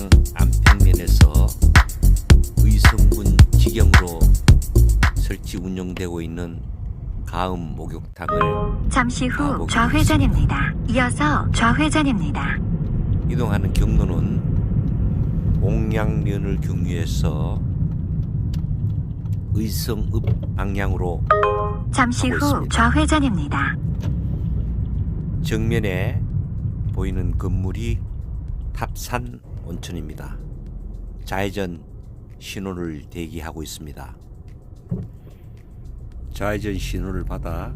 고향 안평면에서 의성군 지경으로 설치 운영되고 있는 가음 목욕탕을 잠시 후. 좌회전입니다. 이어서 좌회전입니다. 이동하는 경로는 옥량면을 경유해서 의성읍 방향으로 잠시 후 있습니다. 좌회전입니다. 정면에 보이는 건물이 탑산 온천입니다. 좌회전 신호를 대기하고 있습니다. 좌회전 신호를 받아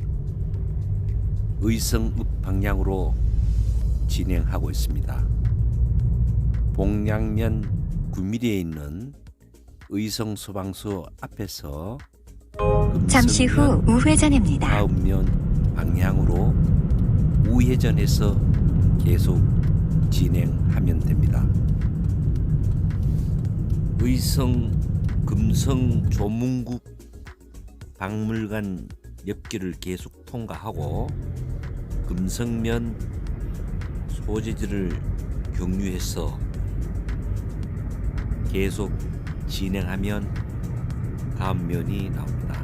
의성읍 방향으로 진행하고 있습니다. 봉양면 구미리에 있는 의성 소방서 앞에서 잠시 후 우회전입니다. 다음면 방향으로 우회전해서 계속 진행하면 됩니다. 의성 금성 조문국 박물관 옆길을 계속 통과하고 금성면 소재지를 경유해서 계속 진행하면 가음면이 나옵니다.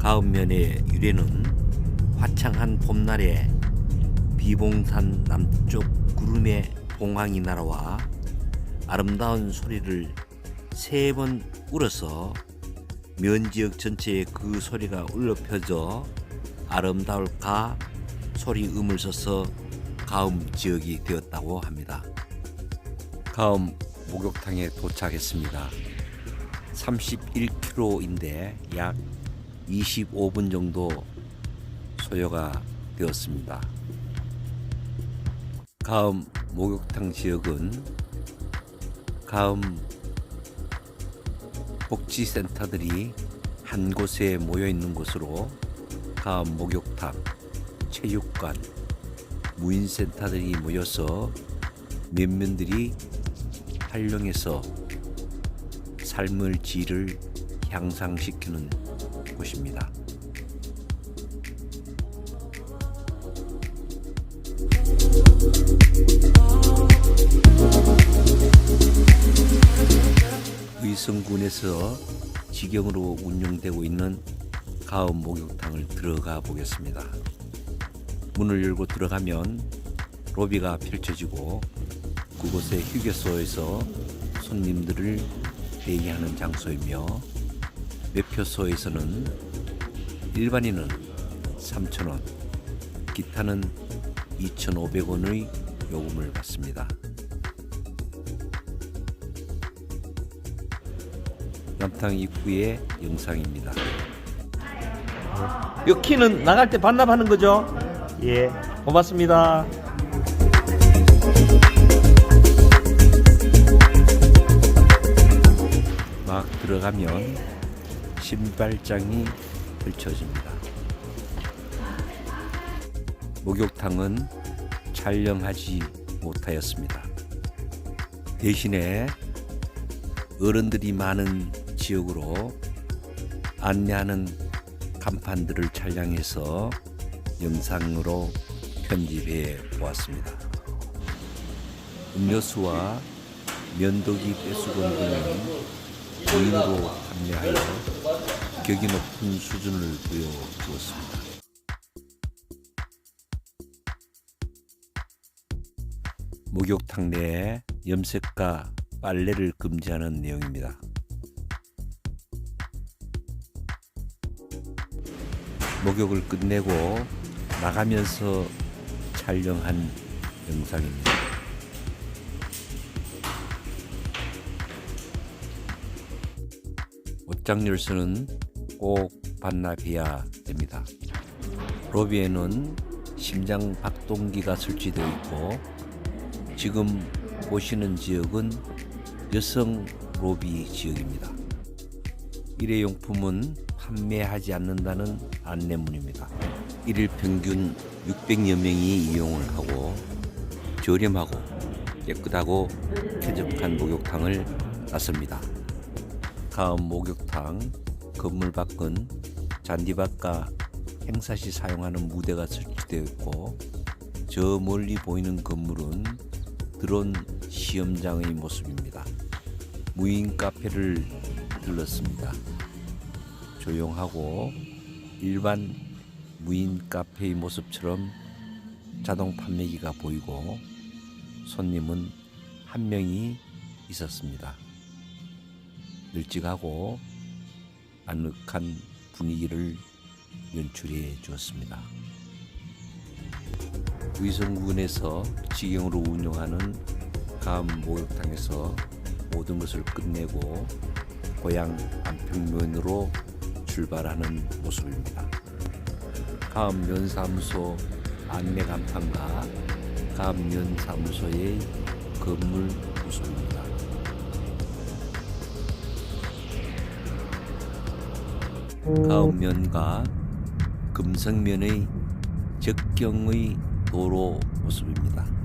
가음면의 유래는 화창한 봄날에 비봉산 남쪽 구름에 봉황이 날아와 아름다운 소리를 세 번 울어서 면 지역 전체에 그 소리가 울려 펴져 아름다울까 소리 음을 써서 가음 지역이 되었다고 합니다. 가음 목욕탕에 도착했습니다. 31km인데 약 25분 정도 소요가 되었습니다. 가음 목욕탕 지역은 가음 복지센터들이 한 곳에 모여 있는 곳으로 가음 목욕탕, 체육관, 무인센터들이 모여서 면면들이 활용해서 삶의 질을 향상시키는 곳입니다. 의성군에서 직영으로 운영되고 있는 가음 목욕탕을 들어가 보겠습니다. 문을 열고 들어가면 로비가 펼쳐지고 그곳의 휴게소에서 손님들을 대기하는 장소이며 매표소에서는 일반인은 3,000원, 기타는 2,500원의 요금을 받습니다. 남탕 입구의 영상입니다. 이 키는 나갈 때 반납하는 거죠? 예, 고맙습니다. 막 들어가면 신발장이 펼쳐집니다. 목욕탕은 촬영하지 못하였습니다. 대신에 어른들이 많은 지역으로 안내하는 간판들을 촬영해서 영상으로 편집해 보았습니다. 음료수와 면도기 빼수건 등은 무인으로 판매하여 격이 높은 수준을 보여주었습니다. 목욕탕 내에 염색과 빨래를 금지하는 내용입니다. 목욕을 끝내고 나가면서 촬영한 영상입니다. 옷장 열쇠는 꼭 반납해야 됩니다. 로비에는 심장 박동기가 설치되어 있고 지금 보시는 지역은 여성 로비 지역입니다. 일회용품은 판매하지 않는다는 안내문입니다. 일일 평균 600여 명이 이용을 하고 저렴하고 깨끗하고 쾌적한 목욕탕을 놨습니다. 다음 목욕탕 건물 밖은 잔디밭과 행사 시 사용하는 무대가 설치되어 있고 저 멀리 보이는 건물은 드론 시험장의 모습입니다. 무인 카페를 들렀습니다. 조용하고 일반 무인 카페의 모습처럼 자동 판매기가 보이고 손님은 한 명이 있었습니다. 널찍하고 아늑한 분위기를 연출해 주었습니다. 위성군에서 직영으로 운영하는 감 목욕탕에서 모든 것을 끝내고 고향 안평면으로 출발하는 모습입니다. 가업면사무소 안내 간판과 가업면사무소의 건물 모습입니다. 가업면과 금성면의 적경의 도로 모습입니다.